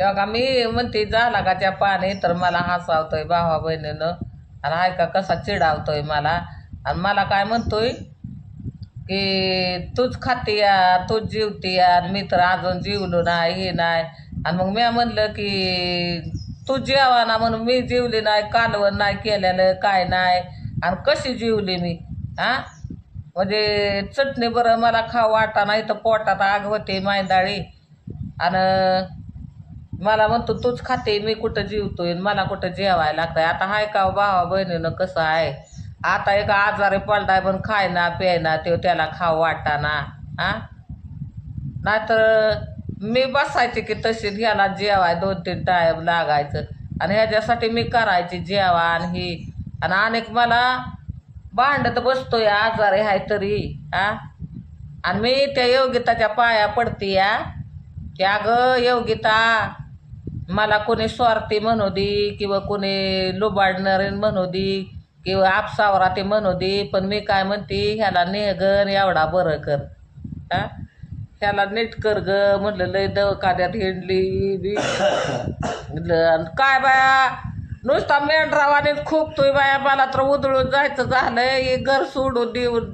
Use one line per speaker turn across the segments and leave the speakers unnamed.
तेव्हा का मी म्हणते झाला का त्या पाणी? तर मला हसावतोय भावा बहिणीनं. आणि ऐका कसा चिडावतोय मला? आणि मला काय म्हणतोय की तूच खाते या तूच जीवते या आणि मी तर अजून जीवलो नाही हे नाही. आणि मग मी म्हणलं की तू जेवा ना म्हणून मी जीवली नाही कालवण नाही केलेलं काय नाही. आणि कशी जीवली मी? हा म्हणजे चटणी बरं मला खाऊ वाटा नाही तर पोटात आग होते मायदाळी आणि मला म्हणतो तूच खाते मी कुठं जीवतोय आणि मला कुठं जेवायला लागतंय? आता हाय का हो भावा बहिणीनं कसं आहे? आता एक आजारी पडलाय पण खायना प्यायना ते त्याला खाऊ वाटाना हा नाहीतर मी बसायचे की तशी ह्याला जेवाय दोन तीन टायम लागायचं. आणि ह्याच्यासाठी मी करायची जेवा आणि ही. आणि अनेक मला भांडत बसतोय आजारी आहे तरी हा आणि मी त्या योगिताच्या पाया पडते या की अगं योगिता मला कोणी स्वार्थी म्हणू दे किंवा कोणी लुबाडणारे म्हणू दे किंवा आपसावरा ते म्हणू दे पण मी काय म्हणते ह्याला नेगन एवढा बरं कर. हा? ह्याला नीट कर ग म्हटलं लय दवाखान्यात हिंडली बी. आणि काय बाया? नुसता मेंढरावाने खूपतोय बाया मला तर उधळून जायचं झालंय घर सोडून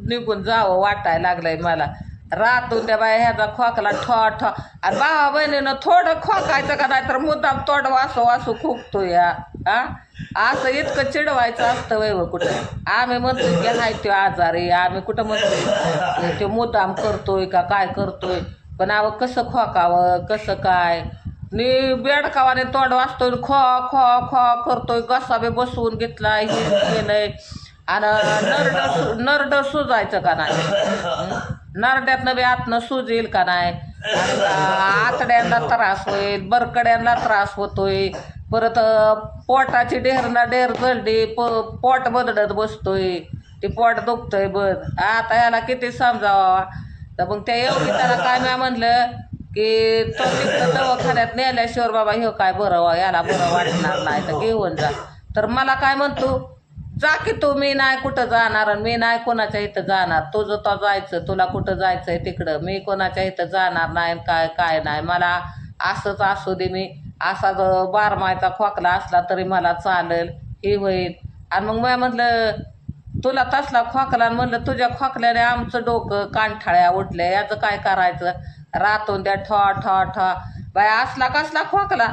निघून जावं वाटायला लागलंय मला. राहतो त्या बाया ह्याचा खोकला ठ ठ अरे भावा बहिणीनं थोडं खोकायचं का नाही तर मुद्दाम तोड वासो वासू खोकतो या हा असं इतकं चिडवायचं असतं वैभव कुठं. आम्ही म्हणतो की नाही तो आजारी आम्ही कुठं म्हणतो तो मुद्दाम करतोय का काय करतोय? पण अव कसं खोकावं कसं काय? नी बेडकावाने तोंड वाचतोय खो खो खो करतोय. घसा बी बसवून घेतला हे केलंय आणि नरड नरड सुजायचं का नाही? नरड्यातनं बी आतनं सूज येईल का नाही? आतड्यांना त्रास होईल बरकड्यांना त्रास होतोय. परत पोटाची ढेरना ढेर जळली प पोट बदलत बसतोय. ते पोट दुखतंय बद आता याला किती समजावा. तर मग त्या एवढी त्याला काय मी म्हणलं की तो तिकडं दवाखान्यात नेल्याशिवाय बाबा ह्यो काय बरं वा याला बरं वाटणार नाही तर घेऊन जा. तर मला काय म्हणतो? जा की तू मी नाही कुठं जाणार आणि मी नाही कोणाच्या इथं जाणार. तुझं तो जायचं तुला कुठं जायचंय तिकडं. मी कोणाच्या इथं जाणार नाही आणि काय काय नाही. मला असंच असू दे मी. असा जो बारमायचा खोकला असला तरी मला चालेल. हे होईल. आणि मग मी म्हटलं तुला तसला खोकला आणि म्हणलं तुझ्या खोकल्याने आमचं डोकं कानठाळ्या उठल्या. याचं काय करायचं? रातून द्या ठॉ ठॉ ठॉ. बाय असला कसला खोकला?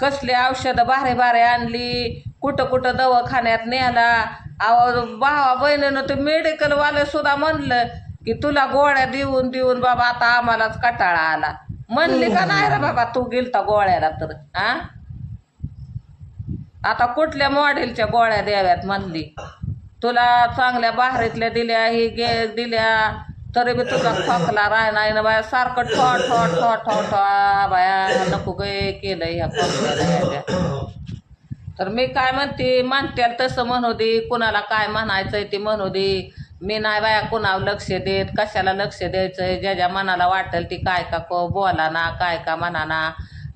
कसली औषधं बारे बारे आणली? कुठं कुठं दवाखान्यात न्यायला. अहो भावा बहिणीनं ते मेडिकलवाले सुद्धा म्हणलं की तुला गोळ्या देऊन देऊन बाबा आता आम्हालाच कटाळा आला. म्हणली का नाही रे बाबा तू गेलता गोळ्याला तर. आ? आता कुठल्या मॉडेलच्या गोळ्या द्याव्यात म्हणली. तुला चांगल्या बाहेरीतल्या दिल्या ही गे दिल्या तरी बी तुझा खोकला राह नाही ना बाया सारखं ठो ठो ठो ठो ठो बाया नको गे केलं ह्या खोकल्याला तर मी काय म्हणते म्हणत्याल तसं म्हणू दे कुणाला काय म्हणायचंय ते म्हणू दे. मी नाही बाया कुणावर लक्ष देत कशाला लक्ष द्यायचंय ज्याच्या मनाला वाटेल ती काय का को बोला ना काय का म्हणा ना.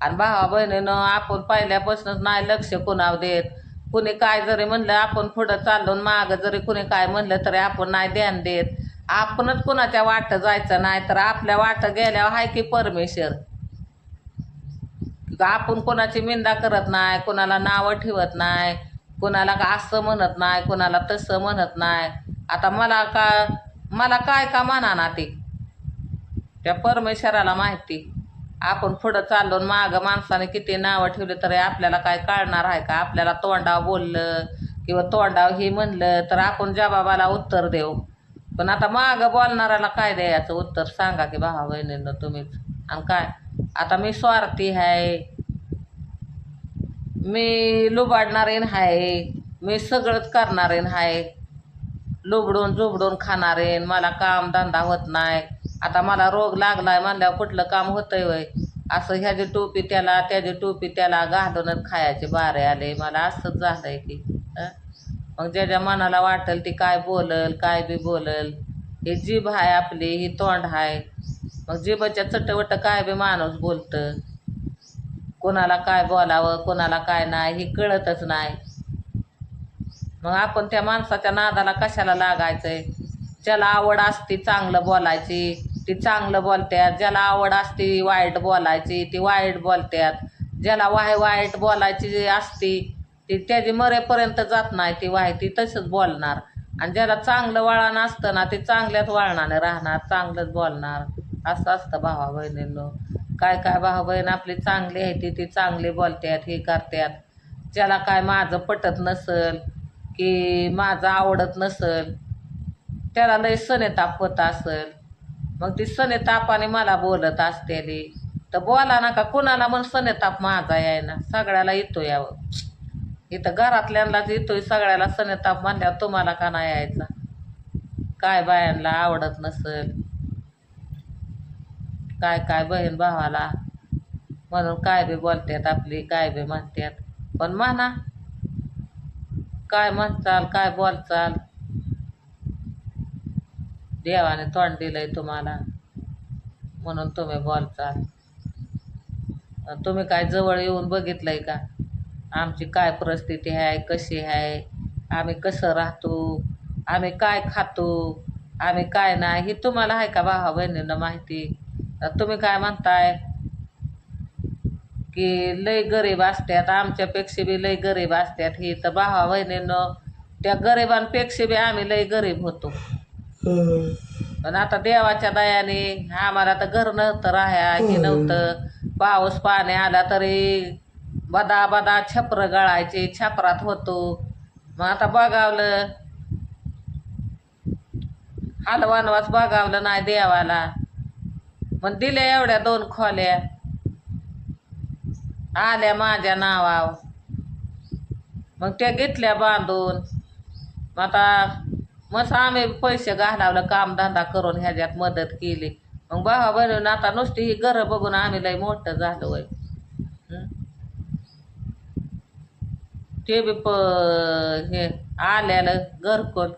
आणि भावा बहिणीनं आपण पहिल्यापासूनच नाही लक्ष कुणावर देत. कुणी काय जरी म्हणलं आपण पुढं चाललो मागं जरी कुणी काय म्हणलं तरी आपण नाही ध्यान देत. आपणच कुणाच्या वाटं जायचं नाही तर आपल्या वाटं गेल्यावर हाय की परमेश्वर. आपण कोणाची निंदा करत नाही कोणाला नावं ठेवत नाही कोणाला का असं म्हणत नाही कोणाला तसं म्हणत नाही. आता मला का मला काय का म्हणा ना ते? त्या परमेश्वराला माहिती. आपण पुढं चाललो मागं माणसाने किती नावं ठेवली तरी आपल्याला काय कळणार आहे का? आपल्याला तोंडाव बोललं किंवा तोंडाव हे म्हणलं तर आपण जबाबाला उत्तर देऊ. पण आता मागं बोलणाऱ्याला काय द्यायचं? उत्तर सांगा की भावा बहिणींना तुम्हीच. आणि काय? आता मी स्वार्थी आहे मी लुबाडणारेन आहे मी सगळंच करणारेन आहे लुबडून झुबडून खाणारेन. मला काम धंदा होत नाही. आता मला रोग लागलाय म्हणल्यावर कुठलं काम होतंय वय असं ह्याची टोपी त्याला त्याची टोपी त्याला घालूनच खायचे बारे आले. मला असंच झालंय की मग ज्याच्या मनाला वाटेल ती काय बोलल काय बी बोलल. ही जीभ आहे आपली ही तोंड आहे मग जिबाच्या चटवट काय बी माणूस बोलतं. कोणाला काय बोलावं कोणाला काय नाही हे कळतच नाही. मग आपण त्या माणसाच्या नादाला कशाला लागायचंय? ज्याला आवड असते चांगलं बोलायची ती चांगलं बोलतात ज्याला आवड असते वाईट बोलायची ती वाईट बोलत्यात. ज्याला वाय वाईट बोलायची जी असती ती त्याची मरेपर्यंत जात नाही ती वाय ती तसंच बोलणार. आणि ज्याला चांगलं वळण असतं ना ते चांगल्याच वळणाने राहणार चांगलंच बोलणार. असं असतं भावा बहिणींनो. काय काय भावा बहीण आपली चांगली आहे ती ती चांगली बोलतात हे करतात ज्याला काय माझं पटत नसल की माझं आवडत नसल त्याला लय सनेताप होत असल. मग ती सनेतापाने मला बोलत असतेली तर बोला नका कुणाला मग सनेताप माझा याय ना सगळ्याला येतो यावं इथं घरातल्यांनाच येतोय सगळ्याला सनेताप म्हणल्यावर तुम्हाला का नाही यायचा? काय बायांना आवडत नसल? काय काय बहीण भावाला? म्हणून काय बी बोलतात आपली काय बी म्हणतात पण म्हणा काय म्हणचाल काय बोलचाल? देवाने तोंड दिलंय तुम्हाला म्हणून तुम्ही बोलचाल. तुम्ही काय जवळ येऊन बघितलंय का? आमची काय परिस्थिती आहे कशी आहे आम्ही कसं राहतो? आम्ही काय खातो? आम्ही काय नाही? हे तुम्हाला आहे का भावा बहिणींना माहिती? तुम्ही काय म्हणताय? की लय गरीब असतात आमच्यापेक्षा बी लय गरीब असतात ही तर भावा बहिणीनं त्या गरिबांपेक्षा बी आम्ही लय गरीब होतो. पण आता देवाच्या दयाने आम्हाला तर घर नव्हतं राहाया हे नव्हतं. पाऊस पाणी आला तरी बदा बदा छपर गळायचे छपरात होतो. मग आता बघावलं हलवानवास बघावलं नाही देवाला. पण दिल्या एवढ्या दोन खोल्या. आल्या माझ्या नावाव मग त्या घेतल्या बांधून. मग आता मस्त आम्ही पैसे घालावलं कामधंदा करून ह्याच्यात मदत केली. मग भावा बहिणीनं आता नुसती ही घरं बघून आम्ही लय मोठं झालो आहे ते बी प हे आल्यालं घरकुल.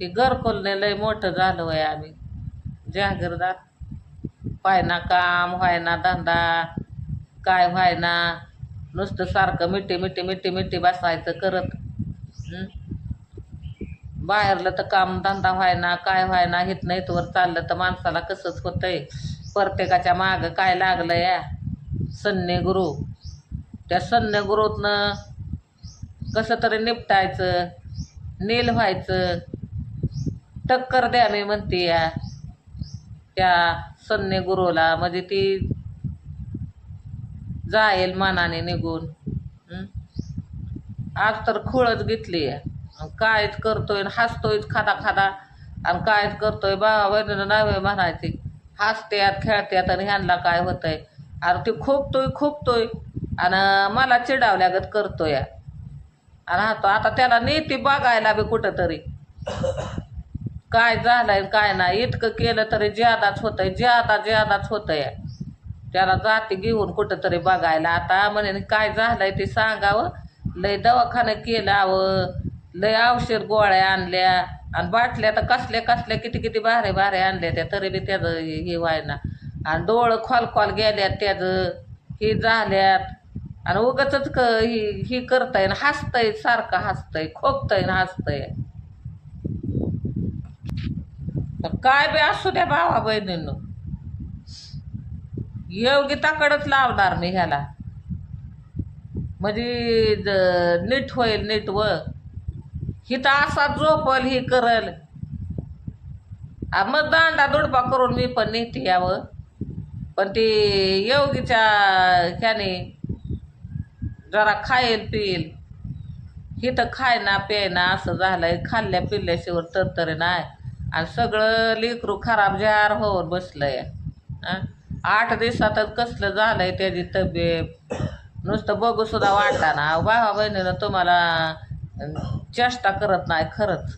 ते घरकुलने लय मोठं झालं आहे आम्ही. जागरदार व्हायना काम व्हायना धंदा काय व्हायना नुसतं सारखं मिठी मिठी मिठी मिठी बसायचं करत. बाहेरलं तर काम धंदा व्हायना काय व्हायना हित नाही चाललं तर माणसाला कसंच होतंय. प्रत्येकाच्या मागं काय लागलं या सन्ने गुरु. त्या सन्ने गुरुतनं कसं तरी निपटायचं नील व्हायचं. टक्कर द्या मी म्हणते या. त्या सन्ने गुरुला म्हणजे ती जाईल मनाने निघून. आज तर खुळच घेतली आहे. कायच करतोय हसतोयच खादा खादा. आणि कायच करतोय? बाबा बहिणीनं नाही म्हणायचे. हसत्यात खेळत्यात आणि ह्यांना काय होतंय? अरे ते खोपतोय खोपतोय आणि मला चिडावल्यागत करतोय. आणि हा तो आता त्याला नेते बघायला बी कुठंतरी. काय झालंय काय नाही. इतकं केलं तरी ज्यादाच होतंय ज्यादा ज्यादाच होतंय. त्याला जाती घेऊन कुठं तरी बघायला. आता म्हणे काय झालंय ते सांगावं. लय दवाखाना केलावं लय औषध गोळ्या आणल्या. आणि बाटल्या तर कसल्या कसल्या किती किती भारे भारे आणल्या त्या. तरी बी त्याचं हे हे व्हायना. आणि डोळं खोल गेल्यात त्याचं. हे झाल्यात. आणि उगाच क ही ही करताय ना हसतंय सारखं हसतंय खोकतंय ना हसतंय. तर काय बी असू द्या भावा बहिणींनो. योगिताकडंच लावणार मी ह्याला. म्हणजे ज- नीट होईल नीट व. तर असा झोपल ही करल. आ, मग दांडा दुडपा करून मी पण नेते यावं. पण ती योगीच्या ह्याने जरा खाईल पिईल. ना प्याय ना असं झालंय. खाल्ल्या पिल्ल्याशिवाय तर तरी नाही. आणि सगळं लेकरू खराब जार होऊन बसलंय. आठ दिवसातच कसलं झालंय त्याची तब्येत? नुसतं बघू सुद्धा वाटताना भावा बहिणीनं तुम्हाला चेष्टा करत नाही खरंच.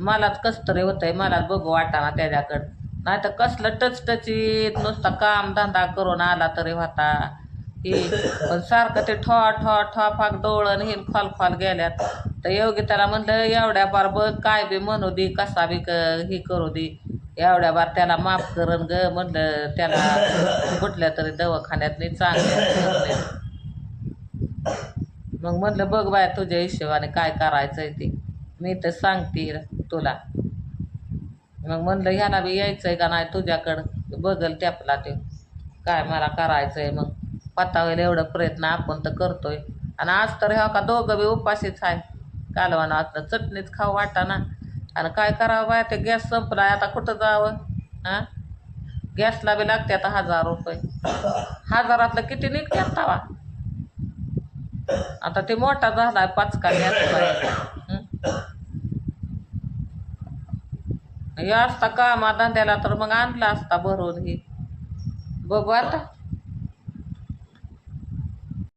मलाच कसतरी होतंय मलाच बघू वाटाना त्याच्याकडं. नाही तर कसलं टचटचीत नुसता काम धंदा करून आला तरी होता. ही पण सारखं ते ठॉ ठॉ ठॉ फाक डोळण हे खोल खोल गेल्यात. तर योगी त्याला म्हणलं एवढ्या बार बघ काय बी म्हणू दे कसा बी क हे करू दे. एवढ्या बार त्याला माफ करण ग म्हणलं त्याला. कुठल्या तरी दवाखान्यात नाही चांगल्या मग म्हणलं बघ बाय तुझ्या हिशोबाने काय करायचंय ते. मी तर सांगते तुला. मग म्हणलं ह्याला बी यायचंय का नाही तुझ्याकडं? बघल त्यापला ते काय मला करायचंय मग. पतावेल एवढं प्रयत्न आपण तर करतोय. आणि आज तर ह्या का दोघं बी उपाशीच आहे कालवानं आता चटणीच खाऊ वाटाना आणि काय करावं बाय ते गॅस संपलाय आता कुठं जावं? हां गॅसला बी लागते आता हजार रुपये. हजारातलं किती निघतात तवा आता ते मोठा झाला पाच का गॅस हे? असता कामा धंद्याला तर मग आणला असता भरून ही. बघू आता.